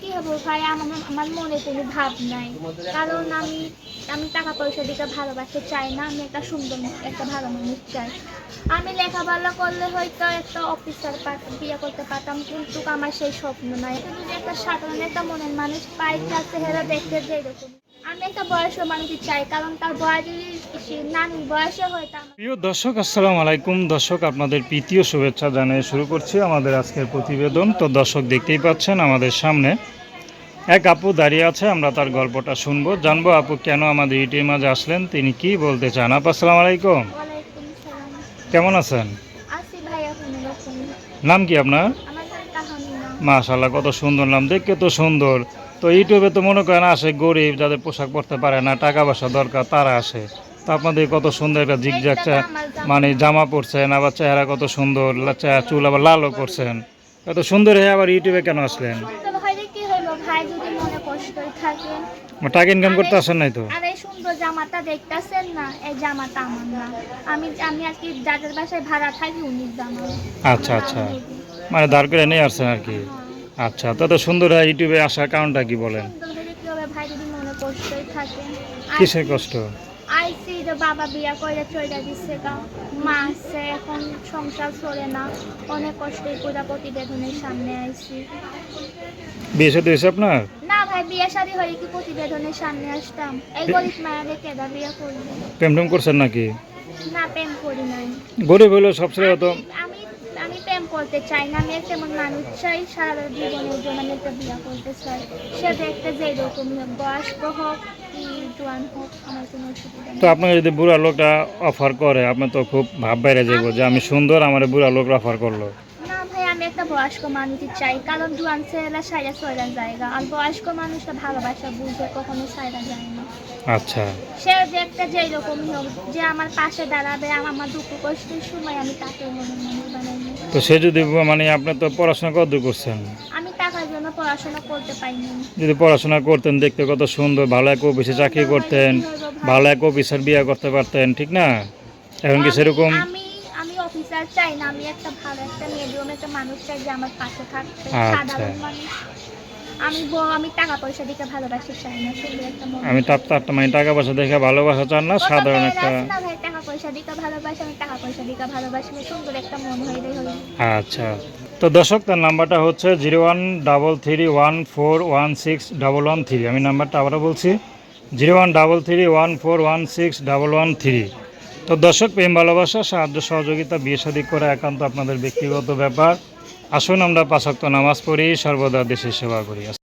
কি হবে ভাই? আমার আমার মনে কোনো ভাব নাই। কারণ আমি আমি টাকা পয়সা দিকে ভালোবাসতে চাই না। আমি একটা সুন্দর, একটা ভালো মানুষ চাই। আমি লেখাপড়া করলে হয়তো একটা অফিসার বিয়ে করতে পারতাম, কিন্তু আমার সেই স্বপ্ন নাই। একটা সাধারণ একটা মনের মানুষ পাই তার চেহারা দেখতে যে এরকম আমি একটা বয়স্ক মানুষই চাই কারণ তার বয়স যদি সে বয়সে হয়তো প্রিয় দর্শক আসসালামু আলাইকুম। দর্শক আপনাদের প্রীতীয় শুভেচ্ছা জানিয়ে শুরু করছি আমাদের আজকের প্রতিবেদন। তো দর্শক দেখতেই পাচ্ছেন আমাদের সামনে এক আপু দাঁড়িয়ে আছে আমরা তার গল্পটা শুনব। জানব আপু কেন আমাদের ইটির মাঝে আসলেন? তিনি কি বলতে চান? আপু আসসালামু আলাইকুম। কেমন আছেন? নাম কি আপনার? মাশাল্লাহ কত সুন্দর নাম। দেখতে তো সুন্দর। তো ইউটিউবে তো মনে করেন আসে গরিব যাদের পোশাক পরতে পারে না টাকা পয়সা দরকার তারা আসে। তো আপনাদের কত সুন্দর একটা জিগজাগ মানে জামা পরছেন আবার চেহারা কত সুন্দর চুল আবার লালও করছেন। এত সুন্দর হয়ে আবার ইউটিউবে কেন আসলেন? মনে টাকা ইনকাম করতে আসেন নাই তো? আর এই সুন্দর জামাটা দেখতেছেন না এই জামাটা আমার না। আমি আমি আর কি যাদের বাসায় ভাড়া থাকি উনি জামা। আচ্ছা আচ্ছা। মানে দাঁড় করে নিয়ে আসছেন আর কি। আচ্ছা তো এত সুন্দর হয় ইউটিউবে আসার কারণটা কি বলেন? মনে কিসের কষ্ট? আইসি যে বাবা বিয়া করে চলে দিচ্ছে গা। মা আছে এখন সংসার চলে না। অনেক কষ্টে পুরা প্রতিবেদনের সামনে আইসি বিয়ে সাথে হয়েছে আপনার? না ভাই বিয়ে শাদী হয়ে কি প্রতিবেদনের সামনে আসতাম? এই গরিব মায়ারে কেদা বিয়ে করবে? প্রেম টেম করছেন নাকি? না প্রেম করি নাই। গরিব সবচেয়ে তো আমি প্রেম করতে চাই না। আমি একটা এমন মানুষ চাই সারা জীবনের জন্য আমি একটা বিয়ে করতে চাই। সে দেখতে যে এরকম বয়স্ক হোক তো আপনাকে যদি বুড়া লোকটা অফার করে আপনি তো খুব ভাব বাইরে যাইব যে আমি সুন্দর আমার বুড়া লোক অফার করল। না ভাই আমি একটা বয়স্ক মানুষই চাই। কারণ জোয়ান ছেলেরা সাইরা সয়রা জায়গা। আর বয়স্ক মানুষটা ভালোবাসা বুঝে কখনো সাইরা যায় না। আচ্ছা। সে দেখতে যে এরকমই হোক যে আমার পাশে দাঁড়াবে আমার দুঃখ কষ্টের সময় আমি তাকে মনে মানুষ বানাই তো সে যদি মানে আপনি তো পড়াশোনা কত করছেন? আমি টাকার জন্য পড়াশোনা করতে পাইনি যদি পড়াশোনা করতেন দেখতে কত সুন্দর ভালো এক অফিসে চাকরি করতেন ভালো এক অফিসার বিয়ে করতে পারতেন ঠিক না? এখন কি সেরকম? আমি আমি অফিসার চাই না আমি একটা ভালো একটা মিডিয়াম একটা মানুষ চাই যে আমার পাশে থাকবে আচ্ছা। সাধারণ মানুষ। আমি ব- আমি টাকা পয়সা দিকে ভালোবাসি চাই না সুন্দর একটা মন। আমি তার তার মানে টাকা পয়সা দেখে ভালোবাসা চান না সাধারণ একটা ভাই টাকা পয়সা দিকে ভালোবাসি আমি টাকা পয়সা দিকে ভালোবাসি সুন্দর একটা মন হইলেই হলো। আচ্ছা। তো দর্শক তার নাম্বারটা হচ্ছে zero one double three one four one six double one three. আমি নাম্বারটা আবারও বলছি zero one double three one four one six double one three. তো দর্শক প্রেম ভালোবাসা সাহায্য সহযোগিতা বিয়ে শাদী করা একান্ত আপনাদের ব্যক্তিগত ব্যাপার। আসুন আমরা পাশক্ত নামাজ পড়ি সর্বদা দেশের সেবা করি।